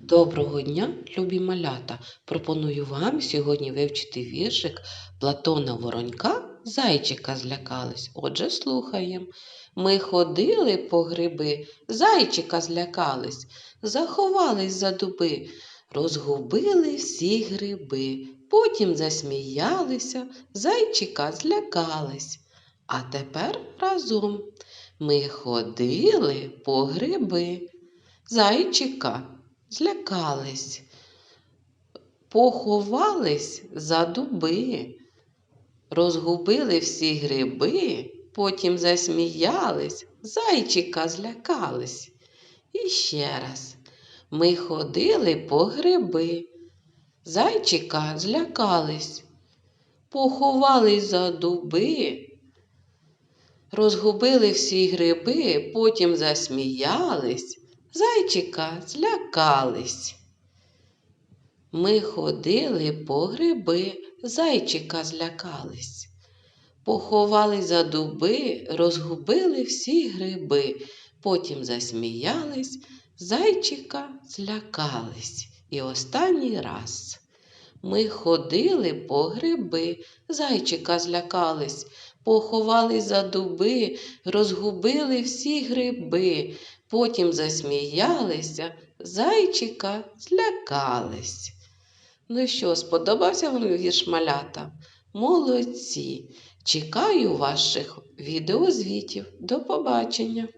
Доброго дня, любі малята! Пропоную вам сьогодні вивчити віршик Платона Воронька Зайчика злякались. Отже, слухаємо. Ми ходили по гриби, зайчика злякались, заховались за дуби, розгубили всі гриби, потім засміялися, зайчика злякались. А тепер разом ми ходили по гриби, зайчика злякались, поховались за дуби, розгубили всі гриби, потім засміялись, зайчика злякались. І ще раз ми ходили по гриби, зайчика злякались, поховались за дуби. Розгубили всі гриби, потім засміялись, зайчика злякались. Ми ходили по гриби, зайчика злякались. Поховали за дуби, розгубили всі гриби, потім засміялись, зайчика злякались. І останній раз. Ми ходили по гриби, зайчика злякались, поховали за дуби, розгубили всі гриби, потім засміялися, зайчика злякались. Ну що, сподобався вам вірш малята? Молодці! Чекаю ваших відеозвітів. До побачення!